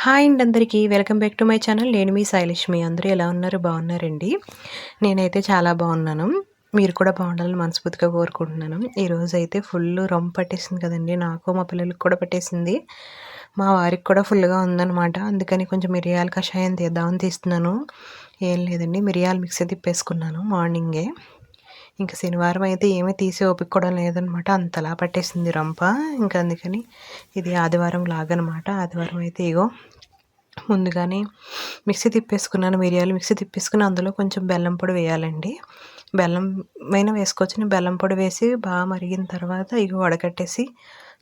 Hi అండి అందరికీ. Welcome back to my channel. నేను మీ శైలక్ష్మి అందరూ ఎలా ఉన్నారు? బాగున్నారండి? నేనైతే చాలా బాగున్నాను. మీరు కూడా బాగుండాలని మనస్ఫూర్తిగా కోరుకుంటున్నాను. ఈరోజు అయితే ఫుల్ రొమ్మ పట్టేసింది కదండి. నాకు మా పిల్లలకి కూడా పట్టేసింది. మా వారికి కూడా ఫుల్గా ఉందన్నమాట. అందుకని కొంచెం మిరియాల కషాయం తీద్దామని తీస్తున్నాను. ఏం లేదండి. మిరియాలు మిక్సీ తిప్పేసుకున్నాను. మార్నింగే. ఇంకా శనివారం అయితే ఏమీ తీసి ఓపిక కూడా లేదనమాట. అంతలా పట్టేసింది రంప. ఇంకా అందుకని ఇది ఆదివారం లాగనమాట. ఆదివారం అయితే ఇగో ముందుగానే మిక్సీ తిప్పేసుకున్నాను మిరియాలు మిక్సీ తిప్పేసుకుని అందులో కొంచెం బెల్లం పొడి వేయాలండి. బెల్లం అయినా వేసుకోవచ్చు బెల్లం పొడి వేసి బాగా మరిగిన తర్వాత ఇక వడకట్టేసి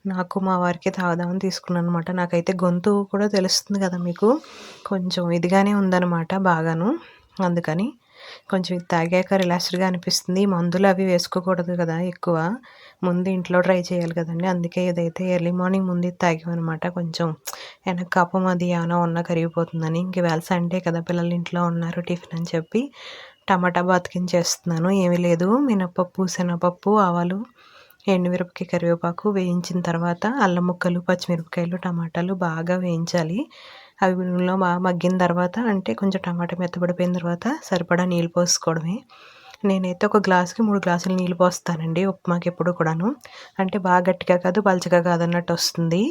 నాకు మా వారికి తాగుదామని తీసుకున్నాను అనమాట నాకైతే గొంతు కూడా తెలుస్తుంది కదా మీకు. కొంచెం ఇదిగానే ఉందన్నమాట బాగాను. అందుకని కొంచెం ఇది తాగాక రిలాక్స్డ్గా అనిపిస్తుంది. మందులు అవి వేసుకోకూడదు కదా ఎక్కువ. ముందు ఇంట్లో ట్రై చేయాలి కదండి. అందుకే ఇదైతే ఎర్లీ మార్నింగ్ ముందు తాగామన్నమాట కొంచెం వెనక కప్పం అది ఏమైనా ఉన్నా కరిగిపోతుందని. ఇంక వేళ సండే కదా పిల్లలు ఇంట్లో ఉన్నారు టిఫిన్ అని చెప్పి టమాటా బతికించేస్తున్నాను ఏమీ లేదు. మినపప్పు శనగపప్పు ఆవాలు ఎండుమిరపకాయ కరివేపాకు వేయించిన తర్వాత అల్లం ముక్కలు పచ్చిమిరపకాయలు టమాటాలు బాగా వేయించాలి. అవి నూనెలో మగ్గిన తర్వాత అంటే కొంచెం టమాటా మెత్తబడిపోయిన తర్వాత సరిపడా నీళ్ళు పోసుకోవడమే. నేనైతే ఒక గ్లాసుకి మూడు గ్లాసులు నీళ్ళు పోస్తానండి ఉప్మాకి ఎప్పుడు కూడాను. అంటే బాగా గట్టిగా కాదు పలచగా కాదన్నట్టు వస్తుంది.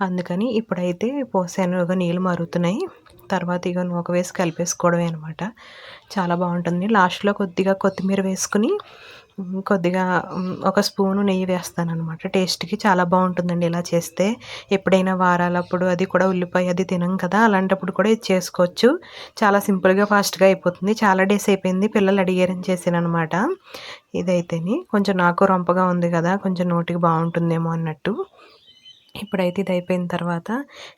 అందుకని ఇప్పుడైతే పోసాను ఇక నీళ్ళు మరుగుతున్నాయి తర్వాత ఇక నూక వేసి కలిపేసుకోవడమే అనమాట చాలా బాగుంటుంది లాస్ట్లో కొద్దిగా కొత్తిమీర వేసుకుని కొద్దిగా ఒక స్పూను నెయ్యి వేస్తాను అనమాట టేస్ట్కి చాలా బాగుంటుందండి ఇలా చేస్తే. ఎప్పుడైనా వారాలప్పుడు అది కూడా ఉల్లిపాయ అది తినం కదా అలాంటప్పుడు కూడా ఇది చేసుకోవచ్చు. చాలా సింపుల్గా ఫాస్ట్గా అయిపోతుంది. చాలా డేస్ అయిపోయింది పిల్లలు అడిగారని చేసాను అనమాట ఇదైతేని. కొంచెం నాకు రొంపగా ఉంది కదా కొంచెం నోటికి బాగుంటుందేమో అన్నట్టు. ఇప్పుడైతే ఇది అయిపోయిన తర్వాత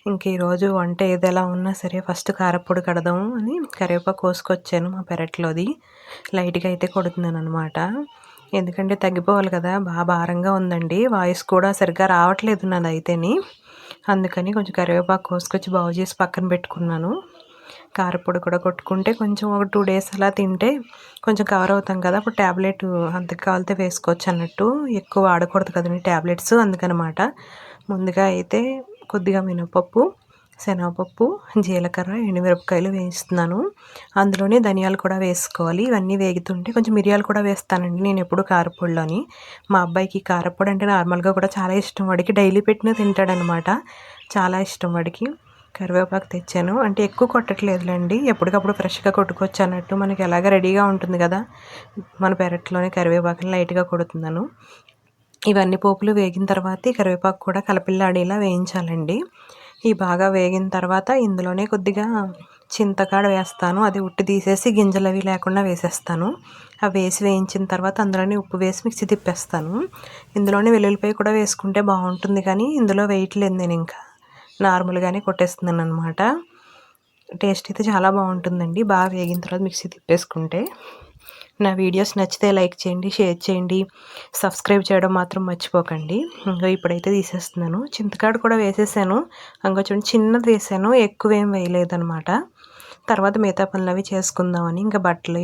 ఇంక ఈరోజు వంట ఏదెలా ఉన్నా సరే ఫస్ట్ కారపొడి కడదాము అని కరివేపాకు కోసుకొచ్చాను మా పెరట్లోది. లైట్గా అయితే కొడుతున్నాను అనమాట ఎందుకంటే తగ్గిపోవాలి కదా బాగా భారంగా ఉందండి. వాయిస్ కూడా సరిగ్గా రావట్లేదు నాది అయితేని అందుకని కొంచెం కరివేపాకు కోసుకొచ్చి బాగు చేసి పక్కన పెట్టుకున్నాను. కారపొడి కూడా కొట్టుకుంటే కొంచెం ఒక టూ డేస్ అలా తింటే కొంచెం కవర్ అవుతాం కదా అప్పుడు ట్యాబ్లెట్ అంత కావాలితే వేసుకోవచ్చు అన్నట్టు. ఎక్కువ వాడకూడదు కదండి ట్యాబ్లెట్స్ అందుకనమాట. ముందుగా అయితే కొద్దిగా మినపప్పు శనగపప్పు జీలకర్ర ఎండుమిరపకాయలు వేయిస్తున్నాను. అందులోనే ధనియాలు కూడా వేసుకోవాలి. ఇవన్నీ వేగుతుంటే కొంచెం మిరియాలు కూడా వేస్తానండి. నేను ఎప్పుడు కారపొడిలోని. మా అబ్బాయికి కారపొడి అంటే నార్మల్గా కూడా చాలా ఇష్టం. వాడికి డైలీ పెట్టిన తింటాడనమాట. చాలా ఇష్టం వాడికి. కరివేపాకు తెచ్చాను. అంటే ఎక్కువ కొట్టట్లేదులేండి. ఎప్పటికప్పుడు ఫ్రెష్గా కొట్టుకోవచ్చు అన్నట్టు మనకి ఎలాగ రెడీగా ఉంటుంది కదా. మన పెరట్లోనే కరివేపాకుని లైట్గా కొడుతున్నాను. ఇవన్నీ పోపులు వేగిన తర్వాత ఈ కరివేపాకు కూడా కలపిల్లాడేలా వేయించాలండి. ఈ బాగా వేగిన తర్వాత ఇందులోనే కొద్దిగా చింతకాడ వేస్తాను. అది ఉట్టి తీసేసి గింజలు అవి లేకుండా వేసేస్తాను. అవి వేసి వేయించిన తర్వాత అందులోనే ఉప్పు వేసి మిక్సీ తిప్పేస్తాను. ఇందులోనే వెల్లుల్లిపాయ కూడా వేసుకుంటే బాగుంటుంది కానీ ఇందులో వేయట్లేదు నేను ఇంకా. నార్మల్గానే కొట్టేస్తున్నాను అనమాట టేస్ట్ అయితే చాలా బాగుంటుందండి. బాగా వేగిన తర్వాత మిక్సీ తిప్పేసుకుంటే. నా వీడియోస్ నచ్చితే లైక్ చేయండి షేర్ చేయండి సబ్స్క్రైబ్ చేయడం మాత్రం మర్చిపోకండి. ఇంకా ఇప్పుడైతే తీసేస్తున్నాను. చింతకాడు కూడా వేసేసాను. ఇంకా చూడండి చిన్నది వేసాను ఎక్కువ ఏం వేయలేదనమాట తర్వాత మిగతా పనులు అవి చేసుకుందామని ఇంకా బట్టలు